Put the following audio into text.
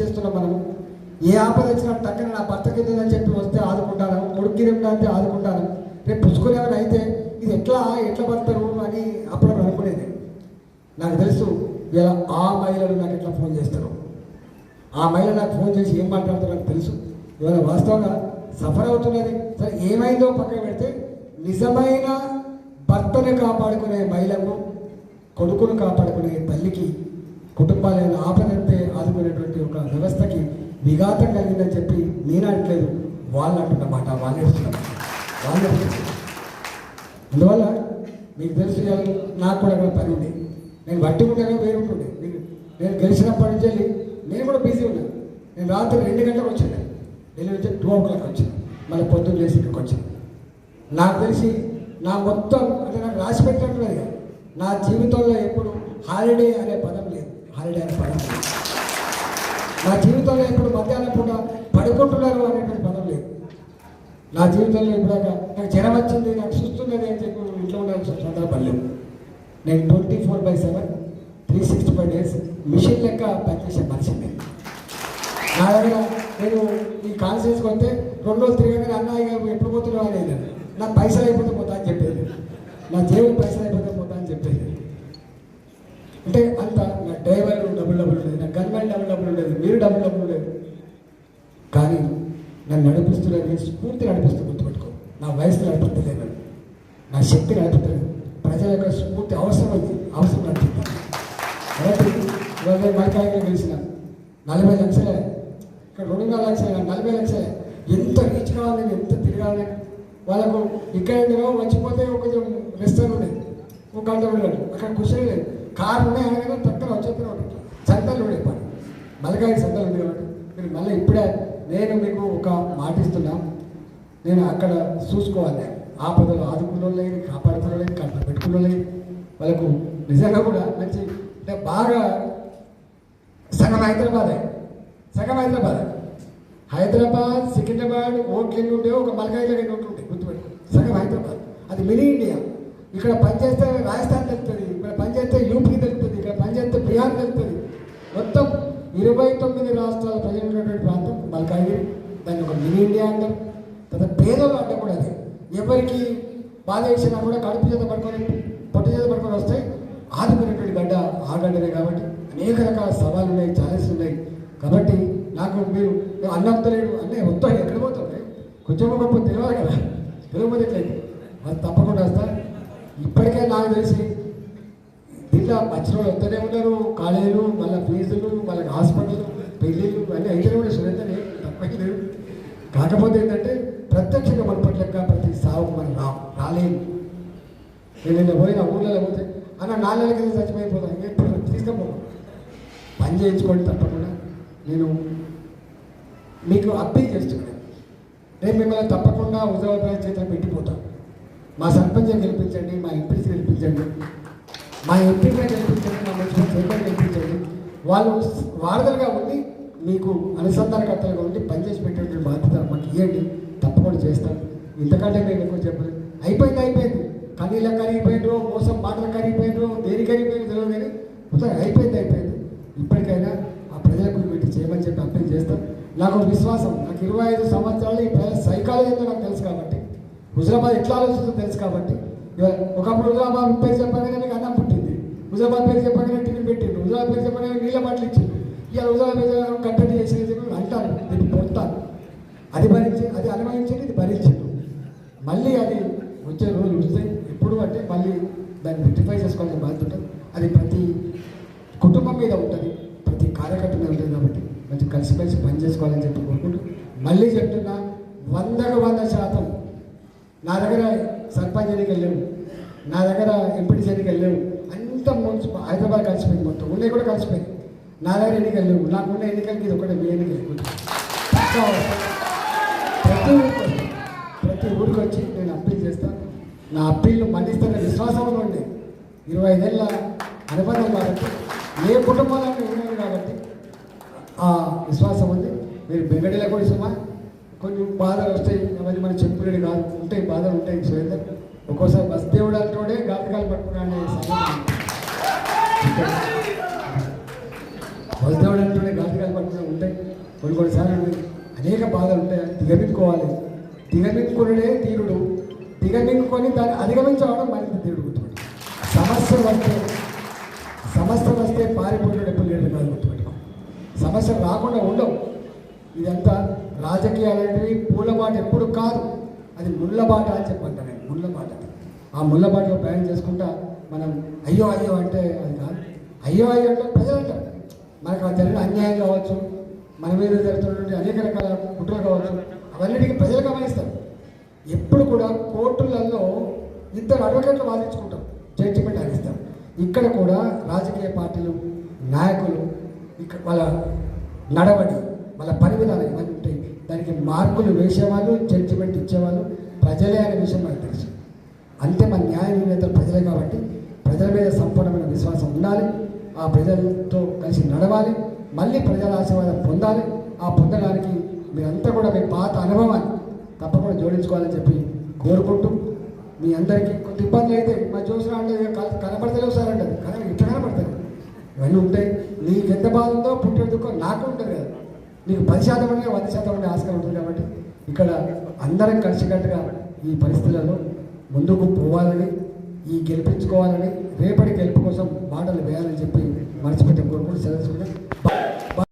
చేస్తున్నాం మనము ఏ ఆపద వచ్చినా టక్కన నా భర్త కింద అని చెప్పి వస్తే ఆదుకుంటాను కొడుకు కింద అంటే ఆదుకుంటాను. రేపు పుచ్చుకునేవారు అయితే ఇది ఎట్లా ఎట్లా పడతారు అని అప్పుడు అనుకునేది. నాకు తెలుసు ఇలా ఆ మహిళలు నాకు ఎట్లా ఫోన్ చేస్తారు. ఆ మహిళ నాకు ఫోన్ చేసి ఏం మాట్లాడుతారో నాకు తెలుసు. ఇవాళ వాస్తవంగా సఫర్ అవుతున్నది. సరే ఏమైందో పక్కన పెడితే నిజమైన భర్తను కాపాడుకునే మహిళకు కొడుకును కాపాడుకునే తల్లికి కుటుంబాలు ఏమైనా ఆపదంటే ఆదుకునేటువంటి ఒక వ్యవస్థకి విఘాతం కలిగిందని చెప్పి నేను అనట్లేదు. వాళ్ళు అంటున్నమాట వాళ్ళు అంటున్నమాట వాళ్ళు అందువల్ల మీకు తెలుసు నాకు కూడా అక్కడ పని ఉంది. నేను బట్టి ఉంటేనే వేరు ఉంటుండే. నేను నేను గెలిచినప్పటి నుంచి వెళ్ళి నేను కూడా బిజీ ఉన్నాను నేను రాత్రి రెండు గంటలకు వచ్చాను ఢిల్లీ నుంచి టూ ఓ క్లాక్ వచ్చాను మళ్ళీ పొద్దున్న చేసి ఇక్కడికి వచ్చాను నాకు తెలిసి నా మొత్తం అంటే నాకు రాసి పెట్టినట్టున్నది నా జీవితంలో ఎప్పుడు హాలిడే అనే పదం లేదు. హాలిడే అనే పదం లేదు. నా జీవితంలో ఎప్పుడు మధ్యాహ్నం పూట పడుకుంటున్నారు అనేటువంటి పదం లేదు. నా జీవితంలో ఇప్పుడాక నాకు జ్వరం వచ్చింది నాకు చూస్తున్నది అని చెప్పి ఇంట్లో ఉండాల్సిన సందర్భం లేదు. నేను twenty four by seven three sixty five days machine లెక్క పనిచేసే మనిషి నేను. నా దగ్గర నేను ఈ కాల్ వస్తే రెండు రోజులు తిరగగానే అన్నయ్య ఎప్పుడు పోతున్నావు అనేది నాకు పైసలు అయిపోతే పోతా అని చెప్పేది నా జేబులు పైసలు అయిపోతే పోతా అని చెప్పేది అంటే అంత నా డ్రైవర్ ఉండేది మీరు డబుల్ కానీ నన్ను నడిపిస్తున్నది స్ఫూర్తి నడిపిస్తూ గుర్తుపెట్టుకో. నా వయసు నడిపించలేదు నా శక్తి నడిపించలేదు ప్రజల యొక్క స్ఫూర్తి అవసరం ఉంది అవసరం నడిపిస్తాను కాబట్టి మైకాయగా గెలిచిన నలభై లక్షలే. ఇక్కడ రెండున్నర లక్షలే నలభై లక్షలే. ఎంత రీచ్ కావాలని ఎంత తిరగాలని వాళ్ళకు ఇక్కడ వచ్చిపోతే కొంచెం రెస్టారెంట్ ఉండేది ఒక గంట ఉండేది అక్కడ కూర్చోలేదు. కారు ఉన్నాయి అనగానే తక్కువ వచ్చేస్తూనే ఉంటుంది. సంతలు ఉండే పని మలకాయ సంతలు ఉంది కాబట్టి మీరు మళ్ళీ ఇప్పుడే నేను మీకు ఒక మాట ఇస్తున్నా. నేను అక్కడ చూసుకోవాలి. ఆపదలు ఆదుకున్న లేదు కాపాడుకున్న లేదు కళ్ళ పెట్టుకున్న లేదు వాళ్ళకు నిజంగా కూడా మంచి అంటే బాగా సగం హైదరాబాదే. సగం హైదరాబాద్. హైదరాబాద్ సికింద్రాబాద్ ఓట్లు ఎన్ని ఉండే ఒక మలకాయలో ఎన్ని ఓట్లు ఉంటాయి. గుర్తుపెట్టుకో. సగం హైదరాబాద్. అది మినీ ఇండియా. ఇక్కడ పనిచేస్తే రాజస్థాన్ ఇరవై తొమ్మిది రాష్ట్రాల ప్రజలు ఉన్నటువంటి ప్రాంతం మల్కాగిరి దాన్ని ఒక మినీ ఇండియా అంటారు తర్వాత పేదలు అంటే కూడా అదే. ఎవరికి బాధ వేసినా కూడా కడుపు చేత పడుకొని పొట్టు చేత పడుకొని వస్తే ఆదుకునేటువంటి గడ్డ ఆ గడ్డనే కాబట్టి అనేక రకాల సవాళ్ళు ఉన్నాయి ఛాలెంజ్ ఉన్నాయి. కాబట్టి నాకు మీరు అన్నం తెలియదు అన్నీ వస్తాయి ఎక్కడ పోతాయి కొంచెం గొప్ప తెలియాలి కదా. తెలియకపోతే ఎట్లయితే? అది తప్పకుండా వస్తా. ఇప్పటికే నాకు తెలిసి ఇట్లా మధ్యలో వస్తూనే ఉన్నారు. కాలేజీలు మళ్ళీ ఫీజులు మళ్ళీ హాస్పిటల్ పెళ్ళిళ్ళు అన్నీ అయితే కూడా సురేంద్రని తప్పకి లేదు కాకపోతే ఏంటంటే ప్రత్యక్షంగా మన పట్లక ప్రతి సాగు మనం రా రాలేము. నేను నిన్న పోయిన ఊళ్ళలో పోతే అన్న నాలుగు నెలల కింద చచ్చిపోయిపోతాను ఇప్పుడు తీసుకపో పని చేయించుకోండి తప్పకుండా. నేను మీకు అప్పీల్ చేస్తున్నాను. నేను మిమ్మల్ని తప్పకుండా ఉద్యోగ చేత పెట్టిపోతాను మా సర్పంచ్ గెలిపించండి మా ఎంపీసీ గెలిపించండి. మా ఎంపీగా గెలిపించండి మా మంచిగా చైర్మన్ గెలిపించండి వాళ్ళు వారధలుగా ఉండి మీకు అనుసంధానకర్తలుగా ఉండి పనిచేసి పెట్టే బాధ్యత మాకు ఇవ్వండి తప్పకుండా చేస్తాం ఇంతకంటే నేను ఎక్కువ చెప్పలేదు అయిపోయింది అయిపోయింది. కనీళ్ళ కరిగిపోయినరు మోసం మాటలు కరిగిపోయినరు దేని కరిగిపోయిన తెలియదు కానీ మొత్తం అయిపోయింది అయిపోయింది. ఇప్పటికైనా ఆ ప్రజలకు వీటి చేయమని చెప్పి అప్పీల్ చేస్తాం నాకు విశ్వాసం నాకు ఇరవై ఐదు సంవత్సరాలు ఈ ప్రజల సైకాలజీ ఏంటో నాకు తెలుసు కాబట్టి. హుజరాబాద్ ఎట్లా ఆలోచిస్తుందో తెలుసు కాబట్టి. ఒకప్పుడు హుజరాబాద్ పేరు చెప్పగానే మీకు అన్నం హుజాబాద్ పేరు చెప్పగానే టిఫిన్ పెట్టిండు. హుజాబాద్ పేరు చెప్పగానే నీళ్ళ బాటలు ఇచ్చిండు. ఇలా హుజాబాద్ పేరు కట్టడి చేసిన అంటారు. దీన్ని పొడతాను అది భరించి అది అనుభవించండి ఇది భరించిండు. మళ్ళీ అది వచ్చే రోజులు వస్తే ఎప్పుడు అంటే మళ్ళీ దాన్ని రెక్టిఫై చేసుకోవాల్సిన బాధ్యత ఉంటుంది. అది ప్రతి కుటుంబం మీద ఉంటుంది. ప్రతి కార్యకర్త మీద ఉంటుంది కాబట్టి మంచి కలిసిమెలిసి పని చేసుకోవాలని చెప్పి కోరుకుంటూ మళ్ళీ చెప్తున్నా వందకు వంద శాతం నా దగ్గర సర్పంచ్ ఎన్నికలు లేవు. నా దగ్గర ఎంపీటీ ఎన్నికలు లేవు. మొత్తం హైదరాబాద్ కలిసిపోయింది మొత్తం. ఉన్నాయి కూడా కలిసిపోయింది నా దగ్గర ఎన్నికలు లేవు నాకున్న ఎన్నికలకి ఇది ఒకటే మీ ఎన్నికలు ప్రతి ఊరికి ప్రతి ఊరికి వచ్చి నేను అప్పీల్ చేస్తాను నా అప్పీల్ను మన్నిస్తున్న విశ్వాసం ఉండి. ఇరవై ఐదేళ్ళ అనుబంధం కాబట్టి ఏ కుటుంబాలను ఉన్నాను కాబట్టి ఆ విశ్వాసం ఉంది. మీరు బెంగడిలో కూడా సుమా కొన్ని బాధలు వస్తాయి. అవన్నీ మనం చెప్పుకునేది కాదు. ఉంటాయి బాధలు ఉంటాయి సురేందర్. ఒక్కోసారి బస్ దేవుడు అంటూనే గాతకాలు పట్టుకున్నాను బస్ దేవుడు అంటూనే గాతకాలు పట్టుకునే ఉంటాయి. కొన్ని కొన్నిసార్లు అనేక బాధలు ఉంటాయి. దిగమించుకోవాలి. దిగమించుకునే తీరుడు దిగమింగుకొని దాన్ని అధిగమించడం మరింత తీరుడు సమస్యలు వస్తే సమస్యలు వస్తే పారిపోయిన ఎప్పుడు లేడు కాదు గుర్తుపెట్టుకో. సమస్యలు రాకుండా ఉండవు. ఇదంతా రాజకీయాలు పూలబాట ఎప్పుడు కాదు. అది ముళ్ళబాట అని చెప్పంటాను నేను ముళ్ళబాట. ఆ ముళ్ళబాటలో ప్రయాణం చేసుకుంటా మనం అయ్యో అయ్యో అంటే అది కాదు. అయ్యో అయ్యో ప్రజలు అంటారు. మనకు ఆ జరిగిన అన్యాయం కావచ్చు మన మీద జరుగుతున్నటువంటి అనేక రకాల కుట్రలు కావచ్చు అవన్నిటికీ ప్రజలు గమనిస్తారు. ఎప్పుడు కూడా కోర్టులలో ఇద్దరు అడ్వకేట్లు వాదించుకుంటాం జడ్జిమెంట్ అందిస్తాం ఇక్కడ కూడా రాజకీయ పార్టీలు నాయకులు ఇక్కడ వాళ్ళ నడవడి వాళ్ళ పని విధానం ఇవన్నీ ఉంటాయి దానికి మార్కులు వేసేవాళ్ళు జడ్జిమెంట్ ఇచ్చేవాళ్ళు ప్రజలే అనే విషయం మనకు తెలుసు. అంతే మన న్యాయ నిర్ణేతలు ప్రజలే కాబట్టి ప్రజల మీద సంపూర్ణమైన విశ్వాసం ఉండాలి. ఆ ప్రజలతో కలిసి నడవాలి మళ్ళీ ప్రజల ఆశీర్వాదం పొందాలి. ఆ పొందడానికి మీరంతా కూడా మీ పాత అనుభవాన్ని తప్పకుండా జోడించుకోవాలని చెప్పి కోరుకుంటూ మీ అందరికీ కొంత ఇబ్బందులు అయితే మా చూసినా అంటే కనపడతలేవు సార్ అంటే. కానీ ఇట్లా కనపడతాయి ఇవన్నీ ఉంటాయి నీకు ఎంత బాధ ఉందో పుట్టే దుఃఖం నాకు ఉంటుంది కదా. నీకు పది శాతం ఉండే వంద శాతం ఉండే ఆస్కారం ఉంటుంది కాబట్టి ఇక్కడ అందరం కలిసికట్టుగా ఈ పరిస్థితులలో ముందుకు పోవాలని ఈ గెలిపించుకోవాలని రేపటి గెలుపు కోసం మాటలు వేయాలని చెప్పి మర్చిపెట్టే కోరుకుంటూ సెలవు